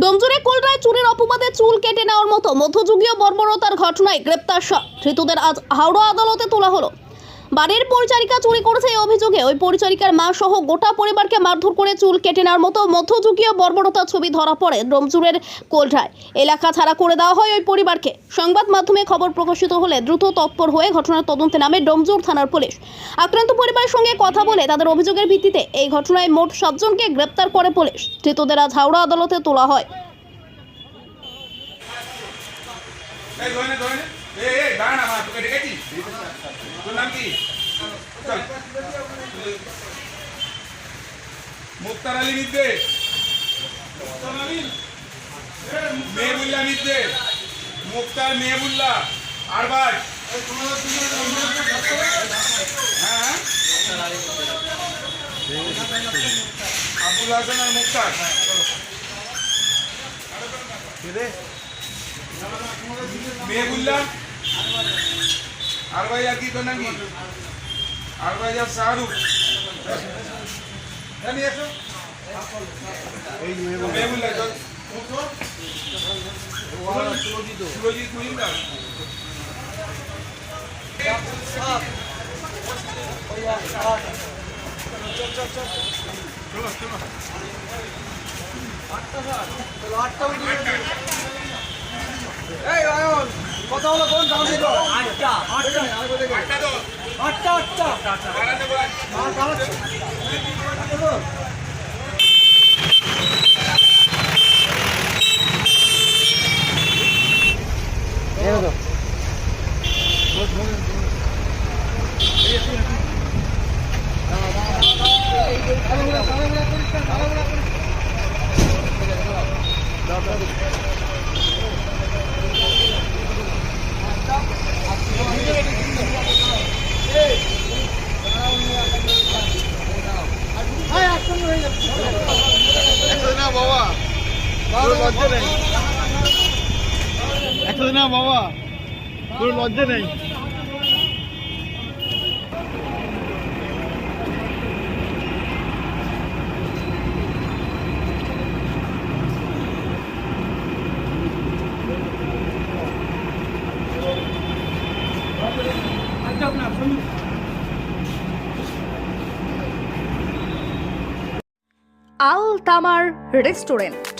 ডোমজুরে কোলরায় চুরির অপবাদে চুল কেটে নেওয়ার মতো মধ্যযুগীয় বর্বরতার ঘটনায় গ্রেপ্তার ধৃতদের আজ হাওড়া আদালতে তোলা হলো। বাড়ির পরিচারিকা চুরি করেছে এই অভিযোগে। ওই পরিচারিকার মা সহ গোটা পরিবারকে মারধর করে চুল কেটে নেওয়ার মতো মধ্যযুগীয় বর্বরতার ছবি ধরা পড়ে ডোমজুরের কোলরায় এলাকা ছাড়া করে দেওয়া হয় ওই পরিবারকে। সংবাদ মাধ্যমে খবর প্রকাশিত হলে দ্রুত তৎপর হয়ে ঘটনার তদন্তে নামে ডোমজুর থানার পুলিশ। আক্রান্ত পরিবারের সঙ্গে কথা বলে তাদের অভিযোগের ভিত্তিতে এই ঘটনায় মোট সাতজনকে গ্রেপ্তার করে পুলিশ। ধৃতদের আজ হাওড়া আদালতে তোলা হয়। এই ধরে ধরে। এই, এই, দাঁড়া না, তোকে ডেকেছি। তোর নাম কি? চল। মুক্তার আলী? মিদ্দে মেহবুল্লাহ মিদ্দে মুক্তার মেহবুল্লাহ। আরবাজ হ্যাঁ। আবুল হাসান আর মুক্তার। মেহবুল্লাহ? আর ভাই আর কি তোর নাম কি? আর ভাই আর শাহরুখ। হ্যাঁ, কত হলো কোন দাম দিল আটটা আটটা। তো আটটা আটটা আর কালাচ্ছে একশো বাবা কোনো লজ্জা নেই। আল তামার রেস্টুরেন্ট।